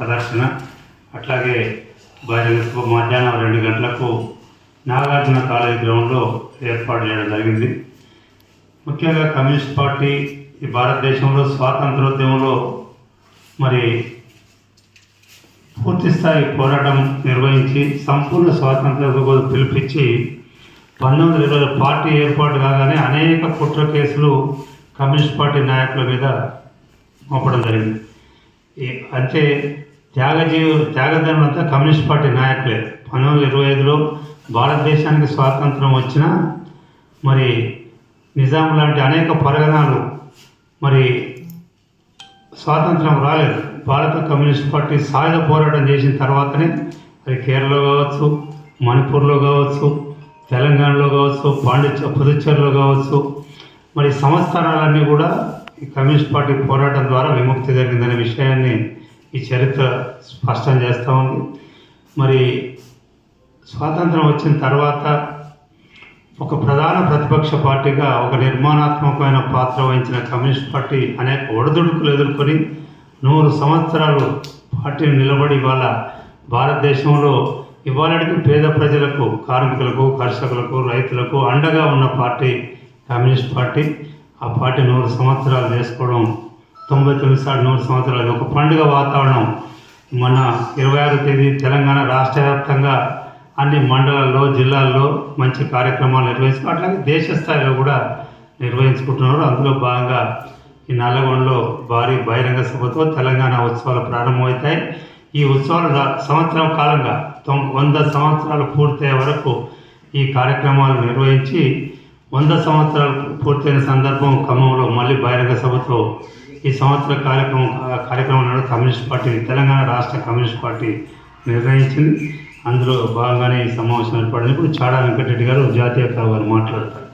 ప్రదర్శన. అట్లాగే బహిరంగ మధ్యాహ్నం రెండు గంటలకు నాగార్జున కాలేజ్ గ్రౌండ్లో ఏర్పాటు చేయడం జరిగింది. ముఖ్యంగా కమ్యూనిస్ట్ పార్టీ ఈ భారతదేశంలో స్వాతంత్రోద్యమంలో మరి పూర్తి స్థాయి పోరాటం నిర్వహించి సంపూర్ణ స్వాతంత్ర పిలిపించి పంతొమ్మిది వందల ఇరవై పార్టీ ఏర్పాటు కాగానే అనేక కుట్ర కేసులు కమ్యూనిస్ట్ పార్టీ నాయకుల మీద మోపడం జరిగింది. ఈ- అంటే త్యాగజీవు త్యాగదనం కమ్యూనిస్ట్ పార్టీ నాయకులే. పంతొమ్మిది వందల ఇరవై ఐదులో భారతదేశానికి స్వాతంత్రం వచ్చిన మరి నిజాం లాంటి అనేక పరగణాలు మరి స్వాతంత్రం రాలేదు. భారత కమ్యూనిస్ట్ పార్టీ సాయుధ పోరాటం చేసిన తర్వాతనే అది కేరళలో కావచ్చు మణిపూర్లో కావచ్చు తెలంగాణలో కావచ్చు పాండిచ పుదుచ్చేరిలో కావచ్చు. మరి సంస్థానాలన్నీ కూడా ఈ కమ్యూనిస్ట్ పార్టీ పోరాటం ద్వారా విముక్తి జరిగిందనే విషయాన్ని ఈ చరిత్ర స్పష్టం చేస్తూ ఉంది. మరి స్వాతంత్రం వచ్చిన తర్వాత ఒక ప్రధాన ప్రతిపక్ష పార్టీగా ఒక నిర్మాణాత్మకమైన పాత్ర వహించిన కమ్యూనిస్ట్ పార్టీ అనేక ఒడిదుడుకులు ఎదుర్కొని నూరు సంవత్సరాలు పార్టీని నిలబడి ఇవాళ భారతదేశంలో ఇవాళకి పేద ప్రజలకు కార్మికులకు కర్షకులకు రైతులకు అండగా ఉన్న పార్టీ కమ్యూనిస్ట్ పార్టీ. ఆ పార్టీ నూరు సంవత్సరాలు చేసుకోవడం తొంభై తొమ్మిది సార్ నూరు సంవత్సరాలు ఒక పండుగ వాతావరణం మన ఇరవై ఆరు తేదీ తెలంగాణ రాష్ట్ర వ్యాప్తంగా అన్ని మండలాల్లో జిల్లాల్లో మంచి కార్యక్రమాలు నిర్వహించుకో అట్లాగే దేశ స్థాయిలో కూడా నిర్వహించుకుంటున్నారు. అందులో భాగంగా ఈ నల్లగొండలో భారీ బహిరంగ సభతో తెలంగాణ ఉత్సవాలు ప్రారంభమవుతాయి. ఈ ఉత్సవాలు సంవత్సరం కాలంగా తొం వంద సంవత్సరాలు పూర్తయ్యే వరకు ఈ కార్యక్రమాలు నిర్వహించి వంద సంవత్సరాలు పూర్తయిన సందర్భం ఖమ్మంలో మళ్ళీ బహిరంగ సభతో ఈ సంవత్సర కార్యక్రమం కార్యక్రమం కమ్యూనిస్ట్ పార్టీ తెలంగాణ రాష్ట్ర కమ్యూనిస్ట్ పార్టీ నిర్వహించింది అందులో భాగంగానే ఈ సమావేశం ఏర్పడింది. ఇప్పుడు చాడా వెంకటరెడ్డి గారు జాతీయ కావు గారు మాట్లాడతారు.